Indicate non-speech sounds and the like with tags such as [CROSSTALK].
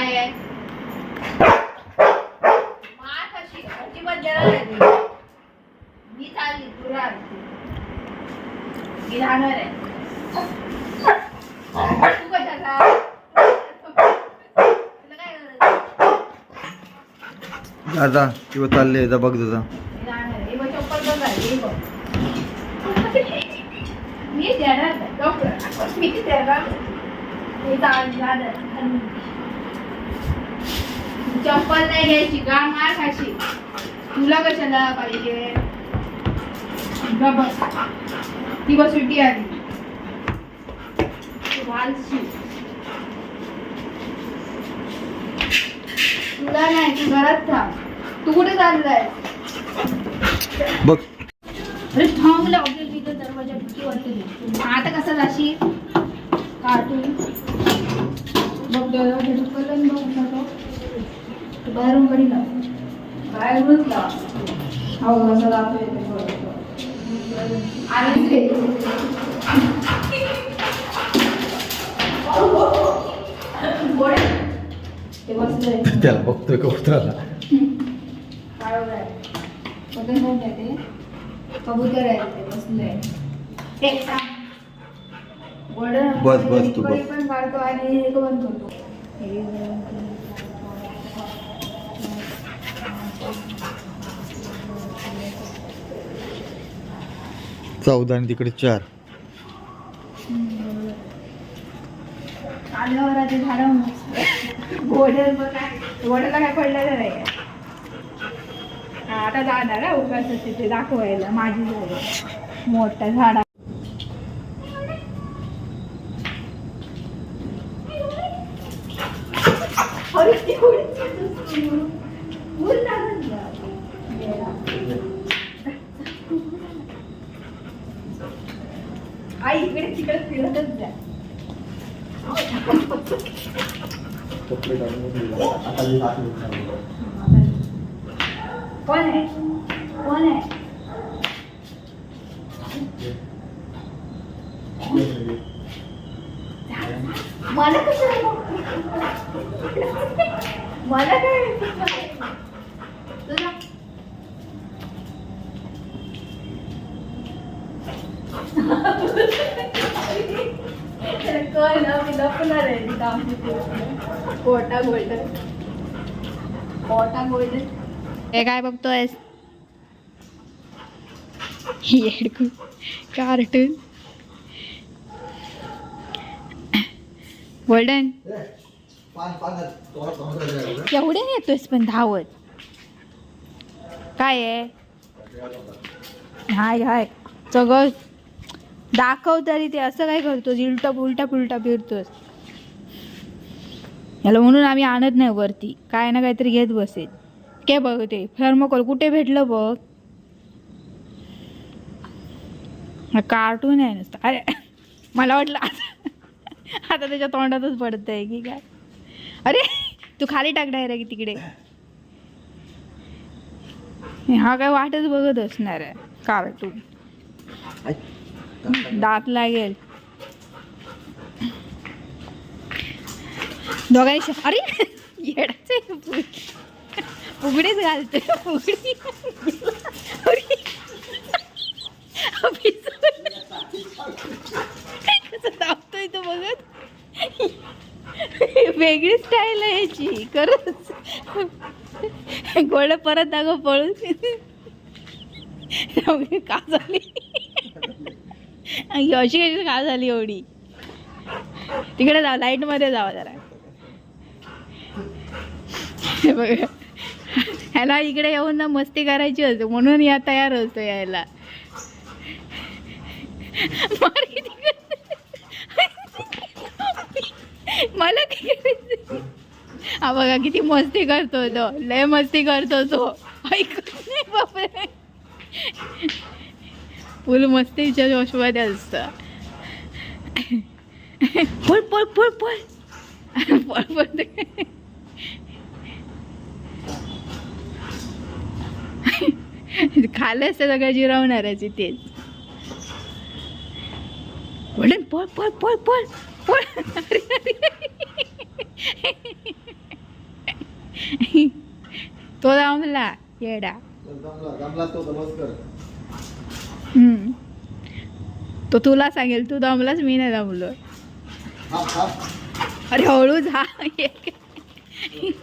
काय आहे. मार कशी अजिबात देणार तुला. मी चालली तू राह मी राहणार आहे. तू कशाला तुला काय गरज आहे? आता किंवा चालले जा बघ तुझा. मी देणार डॉक्टर मी देणार. चप्पल नाही घ्यायची का मार खाशी तुला कशाला पाहिजे? ग बस. ती बस सुट्टी आली. तुला नाही तू घरात थांब. तू कुठे चाललाय? बघ. अरे थांब लावलेल तिथं दरवाजा किती वाटते आता कसं जाशील? कार्टून. बघ दरवाजा ढुकलं आणि बघ. बाहेरून कधी लाव बाहेरूनच लाव. हो कसं लावतोय ते बघ. आणि ते त्याला बघतोय कबुतराला? कबूतर आहे ते बसलंय. बस, बस, तू बस. पण काढतो आणि हे बंद करतो हे बंद करतो. चौदा आणि तिकडे चार. आल्यावर झाड झाडं काय? पडलेलं नाही. आता जाणार ना उगाच तिथे दाखवायला माझी मोठ्या झाडा ना. आई इकडे तिकडे फिरतच जा. कोण आहे? कोण आहे? मला कसं मला काय तुला कळ ना मी लपणार आहे तिथं आमची कोटा गोल्डन. कोटा गोल्डन. हे काय बघतोयस? येडकू. कार्टून. गोल्डन. एवढे. येतोयस पण धावत. काय आहे? हाय हाय. सगळं दाखव तरी ते असं काय करतोस? उलटा उलटा पुलटा फिरतोस. याला म्हणून आम्ही आणत नाही वरती. काय ना काहीतरी घेत बसेल. काय बघ ते थर्मोकोल कुठे भेटलं बघ? कार्टून आहे नुसतं. अरे मला वाटलं आता आता त्याच्या तोंडातच पडतंय की काय? अरे तू खाली टाक डायरेक्ट तिकडे. हा काय वाटच बघत असणार आहे कार्टून दात लागेल. दोघांनी अरे येडाचे आहे फुगडीच घालते. फुगडी कसं तो बघत? वेगळी स्टाईल आहे याची खरंच. गोड परत दाखव पळून. का झाली? अशी कशी का झाली एवढी? तिकडे जा लाइटमध्ये जावा जरा. हे बघ. ह्याला इकडे येऊन ना मस्ती करायची असते म्हणून या तयार होतो यायला. मला हा बघा किती मस्ती करतो तो. लय मस्ती करतो तो. ऐकत नाही बापरे फुल मस्तीच्या जोशमध्ये असतं. पळ पळ पळ पळ पळ पळ ते. खाल्लं असतं सगळं जिरवणारच तेच वडन पळ पळ पळ पळ पळ तो दमला येडा. तो तुला सांगेल तू दमलास मी नाही दमलो. अरे हळू जा. [LAUGHS]